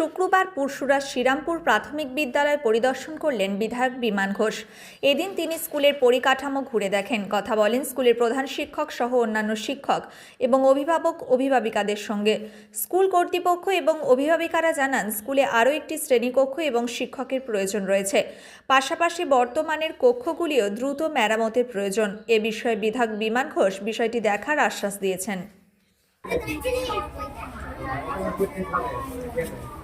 শুক্রবার পুরসুরার শ্রীরামপুর প্রাথমিক বিদ্যালয় পরিদর্শন করলেন বিধায়ক বিমান ঘোষ। এদিন তিনি স্কুলের পরিকাঠামো ঘুরে দেখেন। কথা বলেন স্কুলের প্রধান শিক্ষক সহ অন্যান্য শিক্ষক এবং অভিভাবক, অভিভাবিকাদের সঙ্গে। স্কুল কর্তৃপক্ষ এবং অভিভাবিকারা জানান, স্কুলে আরও একটি শ্রেণীকক্ষ এবং শিক্ষকের প্রয়োজন রয়েছে। পাশাপাশি বর্তমানের কক্ষগুলিও দ্রুত মেরামতের প্রয়োজন। এ বিষয়ে বিধায়ক বিমান ঘোষ বিষয়টি দেখার আশ্বাস দিয়েছেন। জানাব আমাদের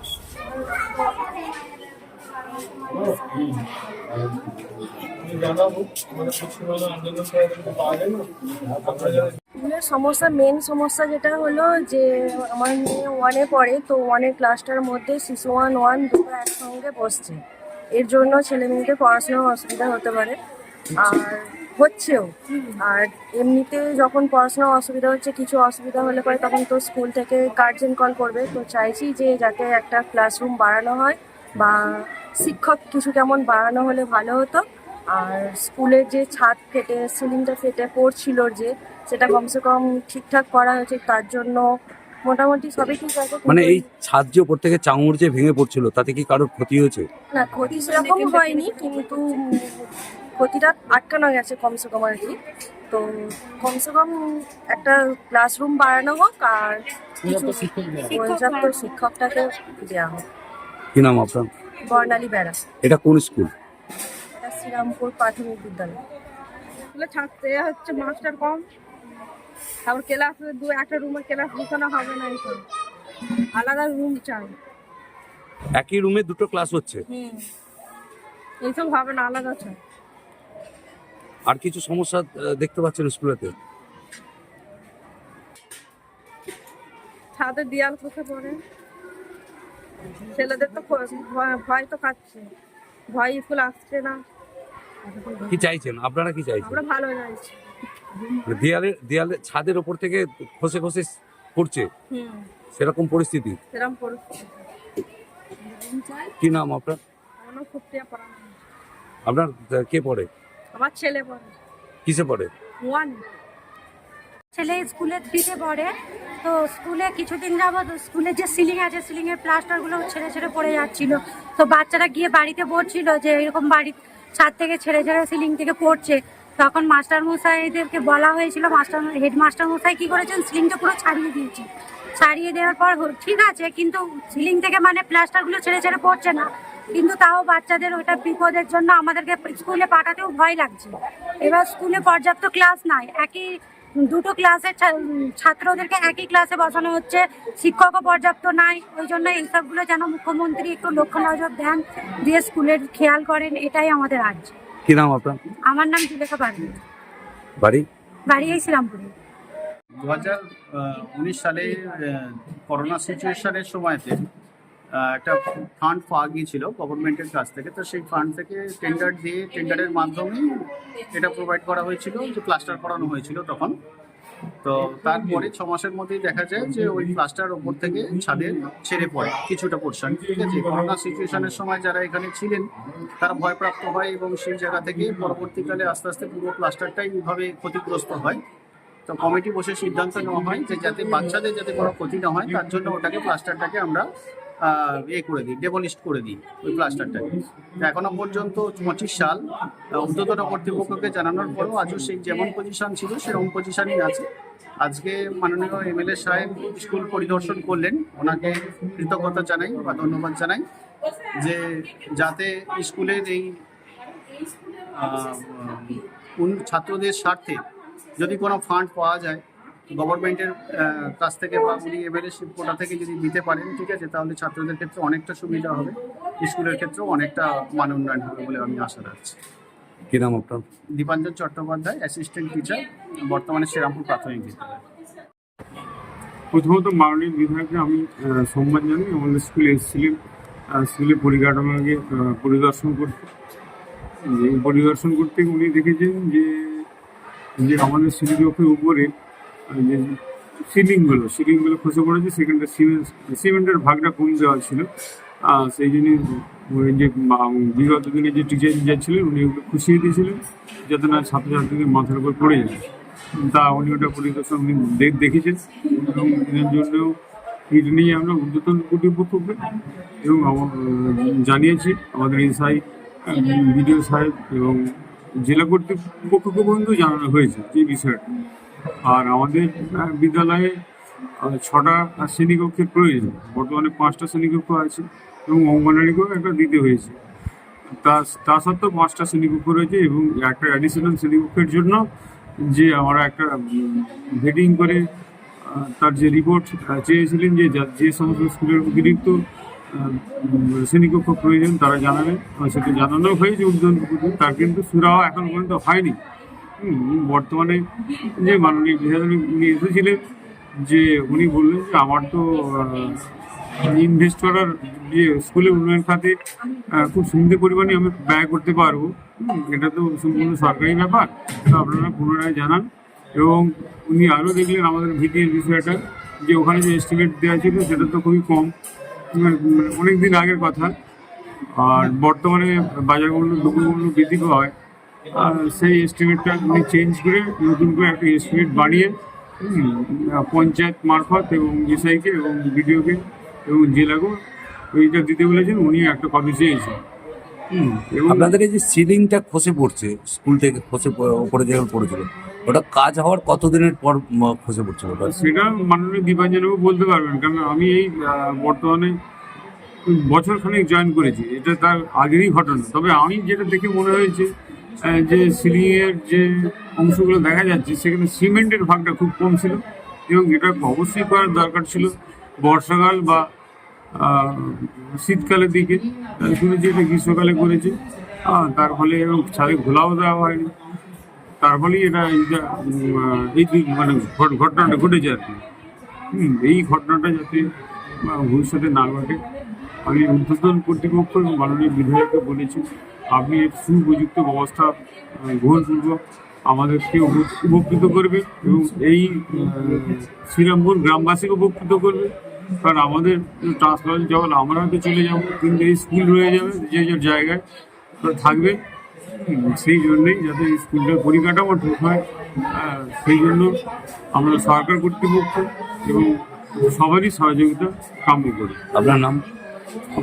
সমস্যা মেন সমস্যা যেটা হলো যে আমার মেয়ে ওয়ানে পড়ে, তো ওয়ানের ক্লাসটার মধ্যে শিশু ওয়ান ওয়ান দুটো একসঙ্গে বসছে। এর জন্য ছেলে মেয়েদের পড়াশোনার অসুবিধা হতে পারে। আর হচ্ছেও। আর এমনিতে যখন পড়াশোনার অসুবিধা হচ্ছে কিছু অসুবিধা হলে পরে তখন তো স্কুল থেকে গার্জেন কল করবে। তো চাইছি যে যাতে একটা ক্লাসরুম বাড়ানো হয় বা শিক্ষক কিছু কেমন বাড়ানো হলে ভালো হতো। আর স্কুলের যে ছাদ ফেটে সিলিংটা ফেটে পড়ছিল যে সেটা কমসে কম ঠিকঠাক করা হয়েছে তার জন্য মোটামুটি সবই ঠিক আছে মানে এই ছাদ যে ওপর থেকে চাঙড় যে ভেঙে পড়ছিল তাতে কি কারোর ক্ষতি হয়েছে? না ক্ষতি সেরকম হয়নি কিন্তু ক্ষতিটা আটকানো গেছে কমসে কম আর কি। তো কমসে কম একটা ক্লাসরুম বাড়ানো হোক আর কিছু পর্যাপ্ত শিক্ষকটাকে দেওয়া হোক। কি নাম আপনার? বর্ণালী বেড়া। এটা কোন স্কুল? এটা শ্রীরামপুর প্রাথমিক বিদ্যালয়। স্কুলে ছাড়তে হচ্ছে মাস্টার কম। তারপর ক্লাস দু একটা রুমে ক্লাস বোঝানো হবে না এইসব আলাদা রুম চাই। একই রুমে দুটো ক্লাস হচ্ছে? হুম। এইসব হবে না আলাদা চাই। আর কিছু সমস্যা দেখতে পাচ্ছেন স্কুলেতে ছাদের দেয়াল খসে পড়ে। ছেলেদের তো ভয়- তো খাচ্ছে। ভয় স্কুল আসছে না। কি চাইছেন? আপনারা কি চাইছেন? আমরা ভালো যাইছি মানে দেয়ালে দেয়ালে ছাদের ওপর থেকে খসে খসে পড়ছে? সেরকম পরিস্থিতি? সেরকম পরিস্থিতি। কি নাম আপনার? আপনার কে পড়ে? আমার ছেলে পড়ে। কিসে পড়ে? ওয়ান। ছেলে স্কুলে থ্রিতে পড়ে। তো স্কুলে কিছুদিন যাবৎ স্কুলে যে সিলিং আছে সিলিংয়ের প্লাস্টারগুলো ছেড়ে ছেড়ে পড়ে যাচ্ছিল। তো বাচ্চারা গিয়ে বাড়িতে পড়ছিল যে এরকম বাড়ি ছাদ থেকে ছেড়ে ছেড়ে সিলিং থেকে পড়ছে। তখন মাস্টার মশাইদেরকে বলা হয়েছিল মাস্টার হেডমাস্টার মশাই কি করেছেন? সিলিংটা পুরো ছাড়িয়ে দিয়েছে। ছাড়িয়ে দেওয়ার পর ঠিক আছে কিন্তু সিলিং থেকে মানে প্লাস্টারগুলো ছেড়ে ছেড়ে পড়ছে না। কিন্তু তাও বাচ্চাদের ওটা বিপদের জন্য আমাদেরকে স্কুলে পাঠাতেও ভয় লাগছে। এবার স্কুলে পর্যাপ্ত ক্লাস নাই। একই দুটো ক্লাসের ছাত্রদেরকে একই ক্লাসে বসানো হচ্ছে। শিক্ষকও পর্যাপ্ত নাই। ওই জন্য এইসবগুলো যেন মুখ্যমন্ত্রী একটু লক্ষ্য নজর দেন দিয়ে স্কুলের খেয়াল করেন। এটাই আমাদের আর্য কি নাম আপনার? আমার নাম জুলেখা পারভিন বাড়ি? বাড়ি এই শ্রীরামপুরে। দু হাজার উনিশ সালে করোনা সিচুয়েশনের সময়তে একটা ফান্ড পাওয়া গিয়েছিল গভর্নমেন্টের কাছ থেকে। তো সেই ফান্ড থেকে টেন্ডার দিয়ে টেন্ডারের মাধ্যমে এটা প্রোভাইড করা হয়েছিল, যে প্লাস্টার করানো হয়েছিল তখন। তো তারপরে ছ মাসের মধ্যেই দেখা যায় যে ওই প্লাস্টার ওপর থেকে ছাদে ছেড়ে পড়ে কিছুটা পোর্শন ঠিক আছে? করোনা সিচুয়েশনের সময় যারা এখানে ছিলেন, তারা ভয়প্রাপ্ত হয় এবং সেই জায়গা থেকে পরবর্তীকালে আস্তে আস্তে পুরো প্লাস্টারটাই এইভাবে ক্ষতিগ্রস্ত হয়। তো কমিটি বসে সিদ্ধান্ত নেওয়া হয় যে যাতে বাচ্চাদের যাতে কোনো ক্ষতি না হয়, তার জন্য ওটাকে প্লাস্টারটাকে আমরা ইয়ে করে দিই ডেমোলিস্ট করে দিই ওই প্লাস্টারটাকে। এখনও পর্যন্ত পঁচিশ সাল আহ, কর্তৃপক্ষকে জানানোর পরেও আজও সেই যেমন পজিশন ছিল সেরকম পজিশনই আছে। আজকে মাননীয় এমএলএ সাহেব স্কুল পরিদর্শন করলেন ওনাকে কৃতজ্ঞতা জানাই বা ধন্যবাদ জানাই যে যাতে স্কুলের এই ছাত্রদের স্বার্থে যদি কোনো ফান্ড পাওয়া যায় গভর্নমেন্টের কাছ থেকে বা উনি এমএলএ কোটা থেকে যদি দিতে পারেন ঠিক আছে তাহলে ছাত্রদের ক্ষেত্রে অনেকটা সুবিধা হবে। স্কুলের ক্ষেত্রেও অনেকটা মান উন্নয়ন হবে বলে আমি আশা রাখছি। কি নাম আপনার? দীপাঞ্জন চট্টোপাধ্যায় অ্যাসিস্ট্যান্ট টিচার বর্তমানে শ্রীরামপুর প্রাথমিক বিদ্যালয়। প্রথমত মাননীয় বিধায়ককে আমি সম্মান জানাই। আমাদের স্কুলে এসেছিলেন স্কুলে পরিকাঠামোকে পরিদর্শন করতে। যে পরিদর্শন করতে উনি দেখেছেন যে যে আমাদের শ্রেণীকক্ষের উপরে যে সিলিংগুলো সিলিংগুলো খসে পড়েছে, সেখানটা সিমেন্ট, সিমেন্টের ভাগটা কম দেওয়া ছিল। সেই জন্য যে বিগত দিনে যে টিচার ইনচার্জ ছিলেন, উনি ওগুলো খুশিয়ে দিয়েছিলেন, যাতে না ছাত্রছাত্রীদের মাথার উপর পড়ে যায়। তা উনি ওটা পরিদর্শন উনি দেখেছেন। এবং এর জন্য এটা নিয়ে আমরা ঊর্ধ্বতন কর্তৃপক্ষকে এবং জানিয়েছি, আমাদের এসআই বিডিও সাহেব এবং জেলা কর্তৃপক্ষকে পর্যন্ত জানানো হয়েছে এই বিষয়টা। আর আমাদের বিদ্যালয়ে ছটা শ্রেণীকক্ষের প্রয়োজন। বর্তমানে পাঁচটা শ্রেণীকক্ষ আছে এবং অঙ্গনারীকেও একটা দিতে হয়েছে। তা তা সত্ত্বেও পাঁচটা শ্রেণীকক্ষ রয়েছে এবং একটা অ্যাডিশনাল শ্রেণীকক্ষের জন্য যে আমরা একটা ভেটিং করে তার যে রিপোর্ট চেয়েছিলেন যে যা- সমস্ত স্কুলের অতিরিক্ত শ্রেণীকক্ষ প্রয়োজন, তারা জানাবে। সেটা জানানো হয়েছে উদ্যোগ তার কিন্তু সুরাও এখন পর্যন্ত হয়নি। বর্তমানে যে মাননীয় বিধায়ক উনি এসেছিলেন যে উনি বললেন যে আমার তো ইনভেস্ট করার যে স্কুলের উন্নয়ন খাতে খুব সুন্দর পরিমাণে আমি ব্যয় করতে পারব। এটা তো সম্পূর্ণ সরকারি ব্যাপার আপনারা পুনরায় জানান। এবং উনি আরও দেখলেন আমাদের ভিটির বিষয়টা, যে ওখানে যে এস্টিমেট দেওয়া ছিল সেটা তো খুবই কম। অনেক দিন আগের কথা। আর বর্তমানে বাজার মূল্য দ্রব্যমূল্য বৃদ্ধি হয় আর সেই এস্টিমেটটা উনি চেঞ্জ করে নতুন করে একটা এস্টিমেট বাড়িয়ে পঞ্চায়েত মারফত এবং এসআইকে এবং বিডিওকে এবং জেলাকেও এইটা দিতে বলেছেন উনি একটা কপি চেয়েছেন। আপনাদের এই যে সিলিংটা খসে পড়ছে স্কুল থেকে খসে উপরে যেভাবে পড়েছিল ওটা কাজ হওয়ার কতদিনের পর খসে পড়ছিল? সেটা মাননীয় দীপাঞ্জনবাবু বলতে পারবেন কারণ আমি এই বর্তমানে বছর খানেক জয়েন করেছি এটা তার আগেরই ঘটনা। তবে আমি যেটা দেখে মনে হয়েছে যে সিলিংয়ের যে অংশগুলো দেখা যাচ্ছে, সেখানে সিমেন্টের ভাগটা খুব কম ছিল এবং এটা অবশ্যই করার দরকার ছিল বর্ষাকাল বা শীতকালের দিকে। শুনেছি এটা গ্রীষ্মকালে করেছে। তার ফলে এবং ছাদে ঘোলাও দেওয়া হয়নি। তার ফলেই এটা এই দুই- মানে ঘট- ঘটনাটা ঘটেছে আর কি। এই ঘটনাটা যাতে ভবিষ্যতে না ঘটে, আমি উদ্বোধন কর্তৃপক্ষ এবং মাননীয় বিধায়ককে বলেছি। আপনি এর সুপ্রযুক্ত ব্যবস্থা গ্রহণপূর্বক আমাদেরকে উপ- উপকৃত করবে এবং এই শ্রীরামপুর গ্রামবাসীকে উপকৃত করবে। কারণ আমাদের ট্রান্সফার জল আমরা হয়তো চলে যাব কিন্তু এই স্কুল রয়ে যাবে যে যে জায়গায় থাকবে। সেই জন্যই যাতে স্কুলটার পরিকাঠামো ঠিক হয়। সেই জন্য আমরা সরকার কর্তৃপক্ষ এবং সবারই সহযোগিতা কাম্য করি আপনার নাম?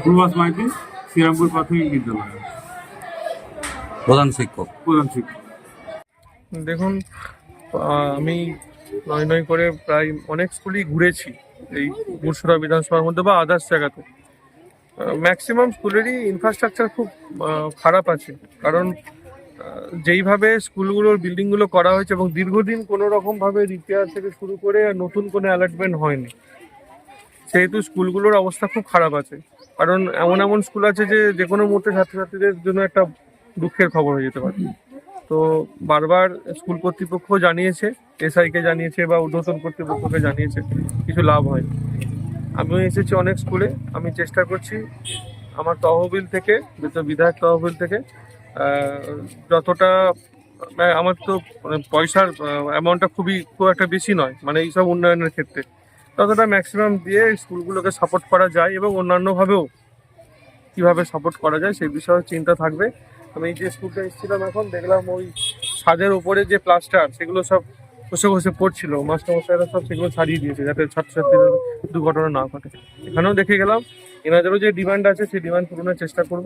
প্রভাস মাইতি শ্রীরামপুর প্রাথমিক বিদ্যালয়। প্রধান শিক্ষক। প্রধান শিক্ষক। দেখুন আমি নয় নয় করে প্রায় অনেক স্কুলই ঘুরেছি এই মুর্শিদা বিধানসভার মধ্যে বা আদার্স জায়গাতে। ম্যাক্সিমাম স্কুলেরই ইনফ্রাস্ট্রাকচার খুব খারাপ আছে। কারণ যেইভাবে স্কুলগুলোর বিল্ডিংগুলো করা হয়েছে এবং দীর্ঘদিন কোনো রকমভাবে রিপেয়ার থেকে শুরু করে নতুন কোনো অ্যালার্টমেন্ট হয়নি, সেহেতু স্কুলগুলোর অবস্থা খুব খারাপ আছে। কারণ, এমন এমন স্কুল আছে যে যে কোনো মুহূর্তে ছাত্রছাত্রীদের জন্য একটা দুঃখের খবর হয়ে যেতে পারে। তো বারবার স্কুল কর্তৃপক্ষ জানিয়েছে, এসআইকে জানিয়েছে বা ঊর্ধ্বতন কর্তৃপক্ষকে জানিয়েছে, কিছু লাভ হয় আমিও এসেছি অনেক স্কুলে, আমি চেষ্টা করছি আমার তহবিল থেকে বিধায়ক তহবিল থেকে যতটা মানে আমার তো মানে পয়সার অ্যামাউন্টটা খুবই, খুব একটা বেশি নয় মানে এইসব উন্নয়নের ক্ষেত্রে। ততটা ম্যাক্সিমাম দিয়ে স্কুলগুলোকে সাপোর্ট করা যায় এবং অন্যান্যভাবেও কীভাবে সাপোর্ট করা যায় সেই বিষয়ে চিন্তা থাকবে। আমি যে স্কুলটা এসেছিলাম এখন, দেখলাম ওই ছাদের উপরে যে প্লাস্টার সেগুলো সব বসে বসে পড়ছিল। মাস্টারমশাইরা সব সেগুলো ছাড়িয়ে দিয়েছে যাতে ছাত্রছাত্রীদের দুর্ঘটনা না ঘটে। এখানেও দেখে গেলাম, এনাদেরও যে ডিমান্ড আছে, সেই ডিমান্ড পূরণের চেষ্টা করব।